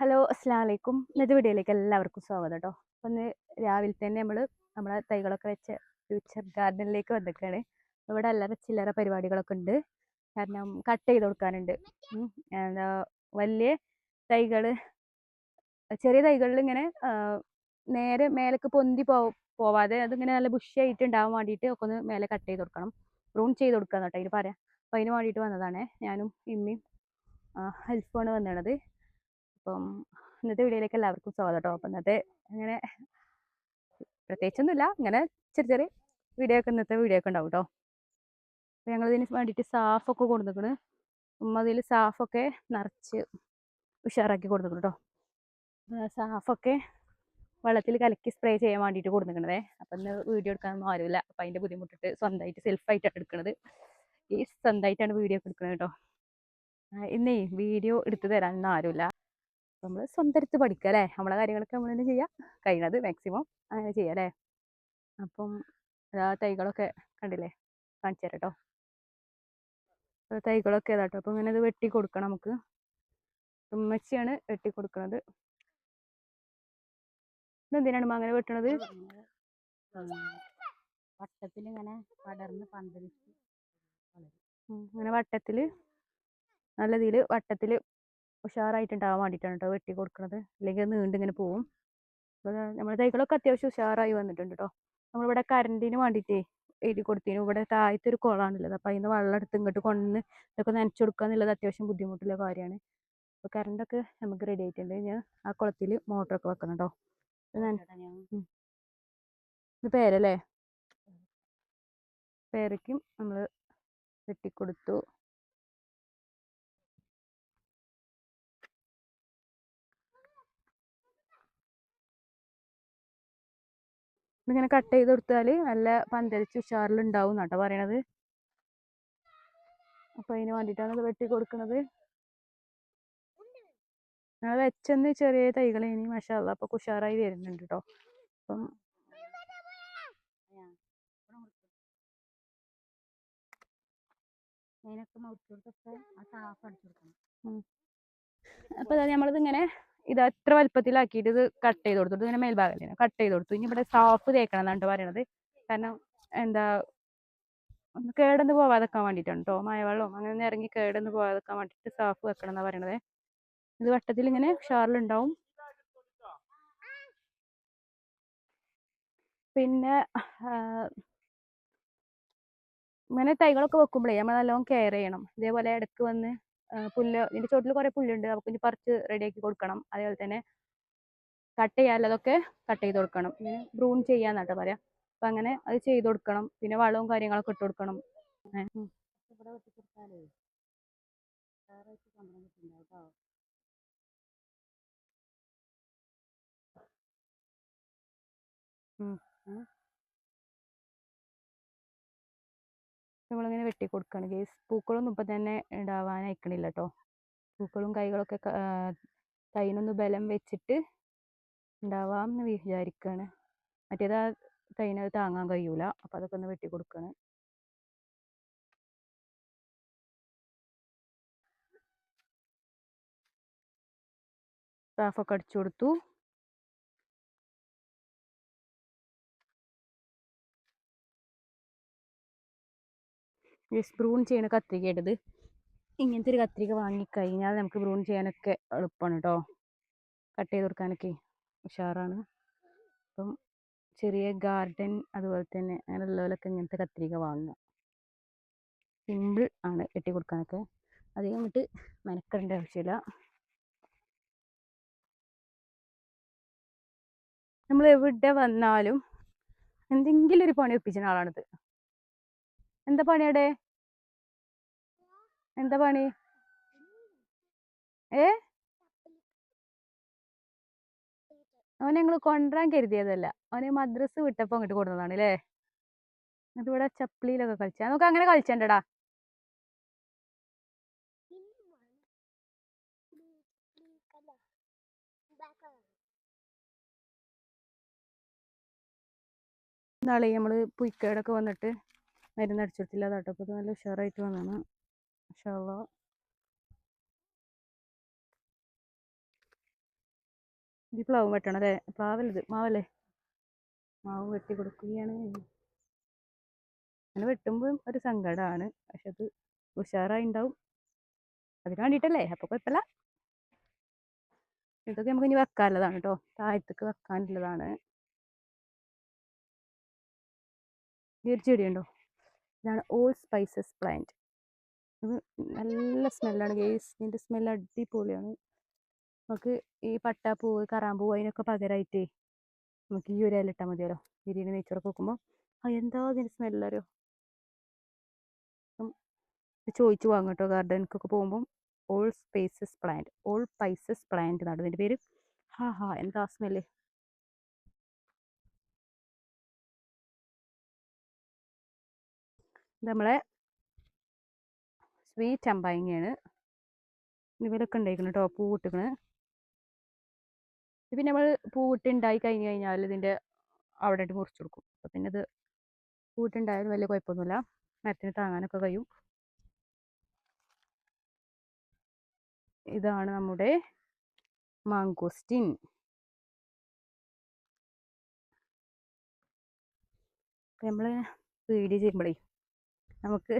Hello അസ്സാം വലൈക്കും ഇന്നത്തെ വീഡിയോയിലേക്ക് എല്ലാവർക്കും സ്വാഗതം കേട്ടോ. അപ്പം ഇന്ന് രാവിലെ തന്നെ നമ്മൾ നമ്മളെ തൈകളൊക്കെ വെച്ച് ഫ്യൂച്ചർ ഗാർഡനിലേക്ക് വന്നിരിക്കുകയാണ്. ഇവിടെ അല്ലറ ചില്ലറ പരിപാടികളൊക്കെ ഉണ്ട്. കാരണം കട്ട് ചെയ്ത് കൊടുക്കാനുണ്ട്. എന്താ വലിയ തൈകൾ ചെറിയ തൈകളിൽ ഇങ്ങനെ നേരെ മേലേക്ക് പൊന്തി പോ പോവാതെ അതിങ്ങനെ നല്ല ബുഷിയായിട്ട് ഉണ്ടാവാൻ വേണ്ടിയിട്ട് ഒക്കെ ഒന്ന് മേലെ കട്ട് ചെയ്ത് കൊടുക്കണം. പ്രൂൺ ചെയ്ത് കൊടുക്കുക കേട്ടോ അതിന് പറയാം. അപ്പം അതിന് വേണ്ടിയിട്ട് വന്നതാണ് ഞാനും ഇമ്മയും ഹെൽപ്പാണ് വന്നത് അപ്പം ഇന്നത്തെ വീഡിയോയിലേക്ക് എല്ലാവർക്കും സ്വാഗതം കേട്ടോ അപ്പം ഇന്നത്തെ അങ്ങനെ പ്രത്യേകിച്ചൊന്നുമില്ല. ഇങ്ങനെ ചെറിയ ചെറിയ വീഡിയോ ഒക്കെ ഇന്നത്തെ വീഡിയോ ഒക്കെ ഉണ്ടാവും കേട്ടോ അപ്പം ഞങ്ങൾ ഇതിന് വേണ്ടിയിട്ട് സാഫൊക്കെ കൊടുത്തേക്കണ് ഉമ്മ അതിൽ സാഫൊക്കെ നിറച്ച് ഉഷാറാക്കി കൊടുത്തിക്കണം കേട്ടോ സാഫൊക്കെ വെള്ളത്തിൽ കലക്കി സ്പ്രേ ചെയ്യാൻ വേണ്ടിയിട്ട് കൊടുത്തേക്കണതേ. അപ്പം ഇന്ന് വീഡിയോ എടുക്കാനൊന്നും ആരുമില്ല. അപ്പം അതിന്റെ ബുദ്ധിമുട്ടിട്ട് സ്വന്തമായിട്ട് സെൽഫായിട്ടാണ് എടുക്കുന്നത് ഈ സ്വന്തമായിട്ടാണ് വീഡിയോ ഒക്കെ എടുക്കുന്നത് കേട്ടോ ഇന്നേ വീഡിയോ എടുത്തു തരാനൊന്നും ആരുമില്ല. നമ്മൾ സ്വന്തം പഠിക്കുക അല്ലേ നമ്മളെ കാര്യങ്ങളൊക്കെ നമ്മൾ തന്നെ ചെയ്യുക കഴിയണത് മാക്സിമം അങ്ങനെ ചെയ്യുക അല്ലേ അപ്പം ആ തൈകളൊക്കെ കണ്ടില്ലേ? കാണിച്ചു തരാം കേട്ടോ തൈകളൊക്കെ ഏതാട്ടോ അപ്പം ഇങ്ങനെ ഇത് വെട്ടി കൊടുക്കണം നമുക്ക്. ഉമ്മച്ചിയാണ് വെട്ടി കൊടുക്കുന്നത് ഇതെന്തിനാണ് അങ്ങനെ വെട്ടണത്? വട്ടത്തിൽ ഇങ്ങനെ പടർന്ന് പന്തലിച്ച് ഇങ്ങനെ വട്ടത്തിൽ നല്ല ഇതിൽ വട്ടത്തിൽ ഉഷാറായിട്ടുണ്ടാവാൻ വേണ്ടിയിട്ടാണ് കേട്ടോ വെട്ടി കൊടുക്കുന്നത് അല്ലെങ്കിൽ നീണ്ട് ഇങ്ങനെ പോവും. അപ്പോൾ നമ്മുടെ തൈകളൊക്കെ അത്യാവശ്യം ഉഷാറായി വന്നിട്ടുണ്ട് കേട്ടോ നമ്മളിവിടെ കറണ്ടിന് വേണ്ടിയിട്ടേ എഴുതി കൊടുത്തിനു ഇവിടെ താഴത്തെ ഒരു കുളമാണുള്ളത്. അപ്പോൾ അതിന് വെള്ളം എടുത്ത് ഇങ്ങോട്ട് കൊണ്ടുവന്ന് ഇതൊക്കെ നനച്ചു കൊടുക്കുക എന്നുള്ളത് അത്യാവശ്യം ബുദ്ധിമുട്ടുള്ള കാര്യമാണ്. അപ്പോൾ കറണ്ടൊക്കെ നമുക്ക് റെഡി ആയിട്ടുണ്ട്. ഞാൻ ആ കുളത്തിൽ മോട്ടറൊക്കെ വെക്കണം കേട്ടോ ഇത് പേരല്ലേ? പേരയ്ക്കും നമ്മൾ വെട്ടിക്കൊടുത്തു. ഇതിങ്ങനെ കട്ട് ചെയ്ത് കൊടുത്താൽ നല്ല പന്തലിച്ച് ഉഷാറിലുണ്ടാവും എന്നാട്ടോ പറയണത്. അപ്പൊ അതിന് വേണ്ടിയിട്ടാണ് ഇത് വെട്ടി കൊടുക്കുന്നത് ഞങ്ങൾ വെച്ചെന്ന് ചെറിയ തൈകൾ ഇനി മഷാല്ല അപ്പൊ ഉഷാറായി വരുന്നുണ്ട് കേട്ടോ അപ്പം അതിനൊക്കെ മുറിച്ചെടുത്തൊക്കെ ആ സാഫ് അടിച്ചു കൊടുക്കണം. അപ്പൊ നമ്മളിതിങ്ങനെ നമ്മളിത് ഇങ്ങനെ ഇത് എത്ര വലുപ്പത്തിലാക്കിയിട്ട് ഇത് കട്ട് ചെയ്ത് കൊടുത്തു. ഇങ്ങനെ മേൽഭാഗത്തിന് കട്ട് ചെയ്ത് കൊടുത്തു. ഇനി ഇവിടെ സാഫ് തേക്കണം എന്നാണ് പറയണത്. കാരണം എന്താ ഒന്ന് കേടന്ന് പോവാതെക്കാൻ വേണ്ടിയിട്ടാണ് കേട്ടോ മഴവെള്ളം അങ്ങനെ ഇറങ്ങി കേടന്ന് പോവാതെക്കാൻ വേണ്ടിയിട്ട് സാഫ് വെക്കണം എന്നാ പറയണത്. ഇത് വട്ടത്തിൽ ഇങ്ങനെ ഷാറിലുണ്ടാവും പിന്നെ ഇങ്ങനെ തൈകളൊക്കെ വെക്കുമ്പോഴേ നമ്മൾ നല്ലോണം കെയർ ചെയ്യണം. ഇതേപോലെ ഇടയ്ക്ക് വന്ന് പുല്ല് ഇതിന്റെ ചോട്ടിൽ കുറെ പുല്ലുണ്ട്. അപ്പൊ ഇനി പറിച്ച് റെഡിയാക്കി കൊടുക്കണം. അതേപോലെ തന്നെ കട്ട് ചെയ്യാനുള്ളതൊക്കെ കട്ട് ചെയ്ത് കൊടുക്കണം. ഇങ്ങനെ ബ്രൂൺ ചെയ്യാന്നാട്ടോ പറയാ. അപ്പൊ അങ്ങനെ അത് ചെയ്ത് കൊടുക്കണം. പിന്നെ വളവും കാര്യങ്ങളൊക്കെ ഇട്ട് കൊടുക്കണം. ഉം. നമ്മളിങ്ങനെ വെട്ടി കൊടുക്കുകയാണ് ഗേസ് പൂക്കളൊന്നും ഇപ്പം തന്നെ ഉണ്ടാവാൻ അയക്കണില്ല കേട്ടോ പൂക്കളും കൈകളൊക്കെ തൈനൊന്ന് ബലം വെച്ചിട്ട് ഉണ്ടാവാമെന്ന് വിചാരിക്കുകയാണ് മറ്റേത് ആ തൈനത് താങ്ങാൻ കഴിയൂല. അപ്പം അതൊക്കെ ഒന്ന് വെട്ടി കൊടുക്കുകയാണ് സ്റ്റാഫൊക്കെ അടിച്ചു കൊടുത്തു. ബ്രൂൺ ചെയ്യണ കത്രിക ഇടത്. ഇങ്ങനത്തെ ഒരു കത്രിക വാങ്ങിക്കഴിഞ്ഞാൽ നമുക്ക് ബ്രൂൺ ചെയ്യാനൊക്കെ എളുപ്പമാണ് കേട്ടോ കട്ട് ചെയ്ത് കൊടുക്കാനൊക്കെ ഉഷാറാണ്. അപ്പം ചെറിയ ഗാർഡൻ അതുപോലെ തന്നെ അങ്ങനെയുള്ളവരൊക്കെ ഇങ്ങനത്തെ കത്രിക വാങ്ങുക. സിമ്പിൾ ആണ് കെട്ടി കൊടുക്കാനൊക്കെ. അധികം അങ്ങോട്ട് മെനക്കെടേണ്ട ആവശ്യമില്ല. നമ്മൾ എവിടെ വന്നാലും എന്തെങ്കിലും ഒരു പണി ഒപ്പിച്ച ആളാണിത്. എന്താ പണിയുടെ എന്താ പണി? ഏ? അവനെ ഞങ്ങൾ കൊണ്ടുവരാൻ കരുതിയതല്ല. അവന് മദ്രസ് വിട്ടപ്പോ അങ്ങോട്ട് കൊടുത്തതാണ് അല്ലേ എന്നിട്ട് ഇവിടെ ചപ്ലിയിലൊക്കെ കളിച്ചാ. നമുക്ക് അങ്ങനെ കളിച്ചണ്ടടാ. നാളെ നമ്മൾ പുയ്ക്കേടൊക്കെ വന്നിട്ട് മരുന്ന് അടിച്ചിട്ടില്ല കേട്ടോ അപ്പോൾ ഇത് നല്ല ഉഷാറായിട്ട് വന്നതാണ് അള്ളാ. ഈ പ്ലാവും വെട്ടണം അല്ലേ പ്ലാവല്ലത് മാവല്ലേ? മാവ് വെട്ടി കൊടുക്കുകയാണ്. അങ്ങനെ വെട്ടുമ്പോൾ ഒരു സങ്കടമാണ് പക്ഷെ അത് ഉഷാറായി ഉണ്ടാവും അതിന് വേണ്ടിയിട്ടല്ലേ അപ്പോൾ കുഴപ്പമില്ല ഇതൊക്കെ നമുക്ക് ഇനി വെക്കാനുള്ളതാണ് കേട്ടോ താഴത്തേക്ക് വെക്കാനുള്ളതാണ്. ഈ ഒരു ചെടിയുണ്ടോ? ഇതാണ് ഓൾ സ്പൈസസ് പ്ലാന്റ്. ഇത് നല്ല സ്മെല്ലാണ് ഗേസ് ഇതിന്റെ സ്മെല്ല് അടിപൊളിയാണ്. നമുക്ക് ഈ പട്ടാപ്പൂവ് കറാമ്പൂവ് അതിനൊക്കെ പകരമായിട്ടേ നമുക്ക് ഈ ഒരു ഇലട്ടാൽ മതിയല്ലോ. ബിരിയാണി നെയ്ച്ചോറൊക്കെ വെക്കുമ്പോൾ ആ എന്താ അതിന്റെ സ്മെല്ലറിയോ ചോദിച്ചു വാങ്ങും കേട്ടോ ഗാർഡനിക്കൊക്കെ പോകുമ്പം. All spices plant. All spices plant എന്നാണ് ഇതിന്റെ പേര്. ഹാ ഹാ. എന്താ സ്മെല്ല്? നമ്മളെ സ്വീറ്റ് അമ്പായങ്ങയാണ് ഇവരൊക്കെ ഉണ്ടായിരിക്കണം കേട്ടോ പൂ ഇത് പിന്നെ നമ്മൾ പൂവിട്ട് ഉണ്ടായി കഴിഞ്ഞ് കഴിഞ്ഞാൽ ഇതിന്റെ അവിടെ ആയിട്ട് മുറിച്ച് കൊടുക്കും. അപ്പം പിന്നെ ഇത് പൂവിട്ടുണ്ടായാലും വലിയ കുഴപ്പമൊന്നുമില്ല മരത്തിന് താങ്ങാനൊക്കെ കഴിയും. ഇതാണ് നമ്മുടെ മാങ്കോസ്റ്റിൻ. നമ്മൾ വീഡിയോ ചെയ്യുമ്പോഴേ നമുക്ക്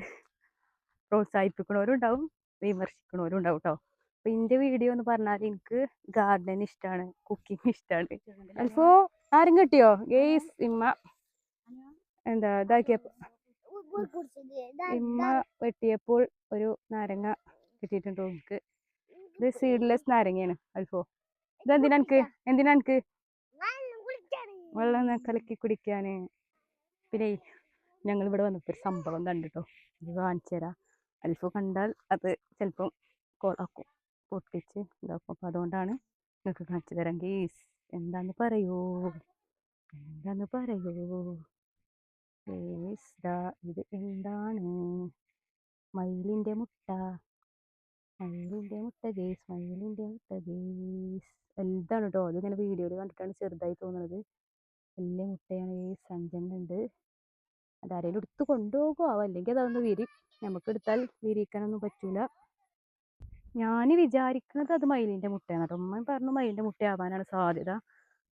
പ്രോത്സാഹിപ്പിക്കണവരും ഉണ്ടാവും വിമർശിക്കണവരും ഉണ്ടാവും കേട്ടോ അപ്പം എന്റെ വീഡിയോ എന്ന് പറഞ്ഞാൽ എനിക്ക് ഗാർഡൻ ഇഷ്ടമാണ് കുക്കിംഗ് ഇഷ്ടമാണ് അൽഫോ ആരും കിട്ടിയോ? ഗേസ് ഇമ്മ എന്താ ഇതാക്കിയപ്പോൾ ഇമ്മ വെട്ടിയപ്പോൾ ഒരു നാരങ്ങ കിട്ടിയിട്ടുണ്ട് എനിക്ക്? ഇത് സീഡ്ലെസ് നാരങ്ങയാണ് അൽഫോ. ഇത് എന്തിനാ എനിക്ക്? എന്തിനാ എനിക്ക്? വെള്ളം കലക്കി കുടിക്കാന്. പിന്നെ ഞങ്ങൾ ഇവിടെ വന്നപ്പോൾ ഒരു സംഭവം കണ്ടിട്ടോ? ഇത് കാണിച്ചു തരാം. അൽഫോ കണ്ടാൽ അത് ചിലപ്പം കോളാക്കും പൊട്ടിച്ച് ഇതാക്കും. അപ്പം അതുകൊണ്ടാണ് നിങ്ങൾക്ക് കാണിച്ചു തരാം ഗീസ് എന്താന്ന് പറയൂ? എന്താന്ന് പറയൂ? ഗേസ് ഇത് എന്താണ്? മയിലിന്റെ മുട്ട. മയിലിന്റെ മുട്ട ഗേസ് മയിലിന്റെ മുട്ട ഗേസ് വലുതാണ് കേട്ടോ അതിങ്ങനെ വീഡിയോയിൽ കണ്ടിട്ടാണ് ചെറുതായി തോന്നുന്നത് വലിയ മുട്ടയാണ് ഗേസ് അഞ്ചെണ്ണം ഉണ്ട്. അതാരേലും എടുത്ത് കൊണ്ടുപോകുമോ അല്ലെങ്കിൽ അതൊന്ന് വിരി നമുക്ക് എടുത്താൽ വിരിക്കാനൊന്നും പറ്റൂല. ഞാൻ വിചാരിക്കുന്നത് അത് മയിലിന്റെ മുട്ടയാണ്. കേട്ടോ ഉമ്മ പറഞ്ഞു മയിലിന്റെ മുട്ടയാവാനാണ് സാധ്യത.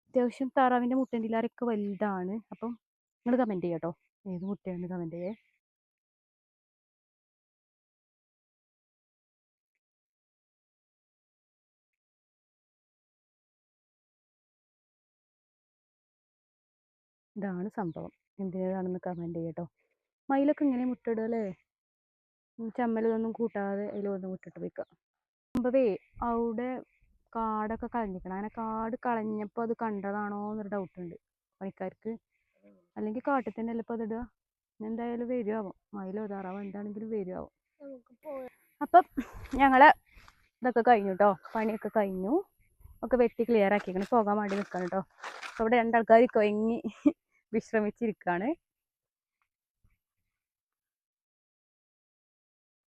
അത്യാവശ്യം താറാവിന്റെ മുട്ടേന്റെ ഇല്ലാരൊക്കെ വലുതാണ്. അപ്പം നിങ്ങൾ കമന്റ് ചെയ്യാം കേട്ടോ ഏത് മുട്ടയാണ് കമന്റ് ചെയ്യേ? ഇതാണ് സംഭവം. എന്തിനാണെന്ന് കമന്റ് ചെയ്യട്ടോ. മയിലൊക്കെ ഇങ്ങനെ മുട്ടിടുക അല്ലേ ചമ്മലൊന്നും കൂട്ടാതെ അതിലൊന്ന് മുട്ടിട്ട് വെക്കുക സംഭവേ അവിടെ കാടൊക്കെ കളഞ്ഞിക്കണം അങ്ങനെ കാട് കളഞ്ഞപ്പോൾ അത് കണ്ടതാണോ എന്നൊരു ഡൗട്ട് ഉണ്ട് പണിക്കാർക്ക്. അല്ലെങ്കിൽ കാട്ടിൽ തന്നെ അല്ലേ ഇപ്പോൾ അതിടുക എന്തായാലും വരുമാവും മയിലോ താറാവോ എന്താണെങ്കിലും വരുമാവും അപ്പം ഞങ്ങളെ ഇതൊക്കെ കഴിഞ്ഞു കേട്ടോ പണിയൊക്കെ കഴിഞ്ഞു. ഒക്കെ വെട്ടി ക്ലിയർ ആക്കിക്കണം പോകാൻ വേണ്ടി നിൽക്കണം കേട്ടോ അവിടെ രണ്ടാൾക്കാർ കൊയങ്ങി. വിശ്രമിച്ചിരിക്കുകയാണ്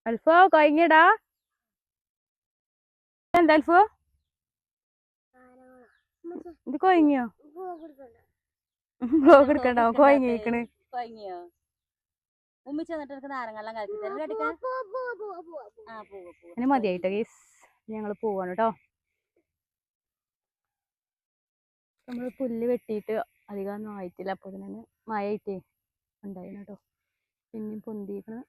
അൽഫോ കൊയങ്ങിടാ എന്താ അൽഫോ? ഇത് കൊയങ്ങിയോ ബ്ലോഗ് എടുക്കണ്ടോ കൊയങ്ങിക്കണ് കൊയങ്ങിയോ ഉമ്മിച്ച് വന്നിട്ട് എനിക്ക് നാരങ്ങെല്ലാം കലക്കി തരും. കേട്ടിക്കാ ആ പോവാ പോവാ അതിന് മതിയായിട്ടോ ഗീസ് ഞങ്ങൾ പോവാണ് കേട്ടോ നമ്മൾ പുല്ല് വെട്ടിയിട്ട് അധികമൊന്നും ആയിട്ടില്ല. അപ്പോൾ തന്നെ മഴ ആയിട്ടേ ഉണ്ടായിരുന്നു കേട്ടോ. പിന്നെയും പൊന്തിക്കണ്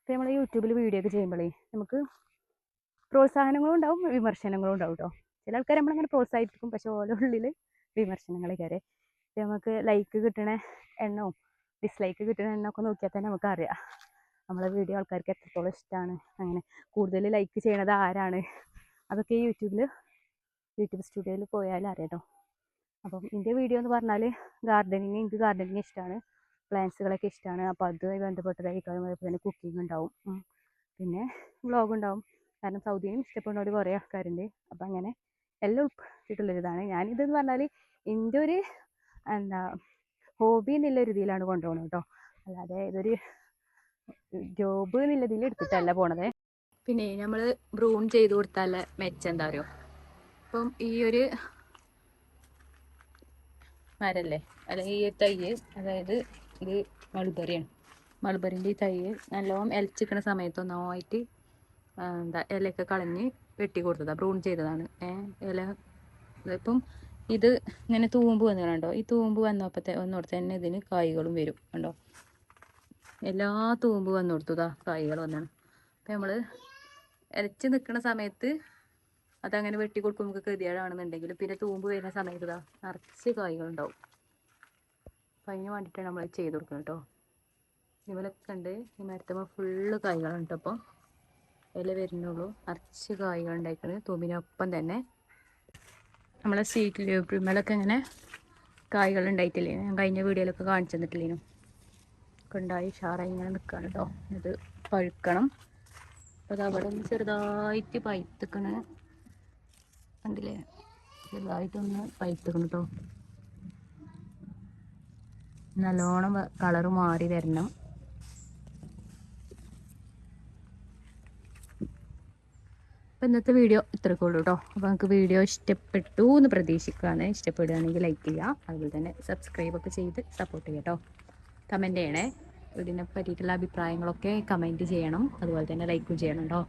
ഇപ്പം നമ്മൾ യൂട്യൂബിൽ വീഡിയോ ഒക്കെ ചെയ്യുമ്പോഴേ നമുക്ക് പ്രോത്സാഹനങ്ങളും ഉണ്ടാവും വിമർശനങ്ങളും ഉണ്ടാവും കേട്ടോ. ചില ആൾക്കാർ നമ്മളങ്ങനെ പ്രോത്സാഹിപ്പിക്കും പക്ഷെ ഓരോ ഉള്ളിൽ വിമർശനങ്ങളെ കയറി നമുക്ക് ലൈക്ക് കിട്ടണ എണ്ണവും ഡിസ്ലൈക്ക് കിട്ടുന്ന എണ്ണമൊക്കെ നോക്കിയാൽ തന്നെ നമുക്കറിയാം നമ്മളെ വീഡിയോ ആൾക്കാർക്ക് എത്രത്തോളം ഇഷ്ടമാണ് അങ്ങനെ കൂടുതൽ ലൈക്ക് ചെയ്യണത് ആരാണ്? അതൊക്കെ യൂട്യൂബിൽ യൂട്യൂബ് സ്റ്റുഡിയോയിൽ പോയാൽ അറിയാട്ടോ. അപ്പം എന്റെ വീഡിയോ എന്ന് പറഞ്ഞാൽ ഗാർഡനിങ് എനിക്ക് ഗാർഡനിങ് ഇഷ്ടമാണ് പ്ലാന്റ്സുകളൊക്കെ ഇഷ്ടമാണ് അപ്പോൾ അതുമായി ബന്ധപ്പെട്ടതായിരിക്കും. അതുപോലെ തന്നെ കുക്കിംഗ് ഉണ്ടാവും. പിന്നെ വ്ളോഗ് ഉണ്ടാവും. കാരണം സൗദിയും ഇഷ്ടപ്പെടുന്നവർ കുറേ ആൾക്കാരുണ്ട്. അപ്പം അങ്ങനെ എല്ലാം ഉൾപ്പെട്ടിട്ടുള്ളൊരിതാണ് ഞാനിതെന്ന് പറഞ്ഞാൽ എന്റെ ഒരു എന്താ ഹോബി എന്നുള്ള രീതിയിലാണ് കൊണ്ടുപോകുന്നത് കേട്ടോ അല്ലാതെ ഇതൊരു ജോബ് എന്നുള്ള ഇതിൽ എടുത്തിട്ടല്ല പോണത്. പിന്നെ നമ്മൾ ബ്രൂൺ ചെയ്ത് കൊടുത്താൽ മെച്ചം എന്താ പറയുക അപ്പം ഈ ഒരു മരല്ലേ? അല്ലെങ്കിൽ ഈ തൈ അതായത് ഇത് മൾബറിയാണ്. മൾബറിന്റെ ഈ തൈ നല്ലോണം ഇലച്ചിക്കണ സമയത്ത് ഒന്നായിട്ട് എന്താ ഇലയൊക്കെ കളഞ്ഞ് വെട്ടി കൊടുത്തതാണ് ബ്രൂൺ ചെയ്തതാണ്. ഇല ഇപ്പം ഇത് ഇങ്ങനെ തൂമ്പ് വന്നു കണ്ടോ ഈ തൂമ്പ് വന്നപ്പോഴത്തെ ഒന്നോടത്ത് തന്നെ ഇതിന് കായ്കളും വരും കണ്ടോ? എല്ലാ തൂമ്പ് വന്നു കൊടുത്തതാ കായ്കൾ വന്നാണ്. അപ്പം നമ്മൾ ഇരച്ച് നിൽക്കുന്ന സമയത്ത് അതങ്ങനെ വെട്ടി കൊടുക്കും നമുക്ക് കൃതിയാണെന്നുണ്ടെങ്കിൽ പിന്നെ തൂമ്പ് വരുന്ന സമയത്ത് ഇതാ നിറച്ച് കായ്കളുണ്ടാവും. അപ്പം അതിന് വേണ്ടിയിട്ടാണ് നമ്മൾ ചെയ്ത് കൊടുക്കുന്നത് കേട്ടോ ഇവലൊക്കെ ഉണ്ട്. ഈ മരത്തുമ്പോൾ ഫുള്ള് കായ്കളുണ്ട് കേട്ടോ ഇല വരുന്നുള്ളൂ. നിറച്ച് കായ്കൾ ഉണ്ടാക്കുന്നത് തൂമ്പിനൊപ്പം തന്നെ നമ്മളെ സീറ്റിൽ ലൂപ്രിമലൊക്കെ ഇങ്ങനെ കായ്കൾ ഉണ്ടായിട്ടില്ലേ? ഞാൻ കഴിഞ്ഞ വീഡിയോയിലൊക്കെ കാണിച്ചു തന്നിട്ടില്ലേനു. ഒക്കെ ഉണ്ടായി. ഷാറായി ഇങ്ങനെ നിൽക്കുകയാണ് കേട്ടോ ഇത് പഴുക്കണം. അത് അവിടെ ഒന്ന് ചെറുതായിട്ട് പഴുത്തിക്കണ് കണ്ടില്ലേ? ചെറുതായിട്ടൊന്ന് പൈത്തക്കണം കേട്ടോ നല്ലോണം കളറ് മാറി വരണം. അപ്പം ഇന്നത്തെ വീഡിയോ ഇത്രയൊക്കെ ഉള്ളൂ കേട്ടോ അപ്പോൾ നമുക്ക് വീഡിയോ ഇഷ്ടപ്പെട്ടു എന്ന് പ്രതീക്ഷിക്കുകയാണ്. ഇഷ്ടപ്പെടുകയാണെങ്കിൽ ലൈക്ക് ചെയ്യുക. അതുപോലെ തന്നെ സബ്സ്ക്രൈബ് ഒക്കെ ചെയ്ത് സപ്പോർട്ട് ചെയ്യാം കേട്ടോ കമന്റ് ചെയ്യണേ. ഇതിനെ പറ്റിയിട്ടുള്ള അഭിപ്രായങ്ങളൊക്കെ കമന്റ് ചെയ്യണം. അതുപോലെ തന്നെ ലൈക്കും ചെയ്യണം കേട്ടോ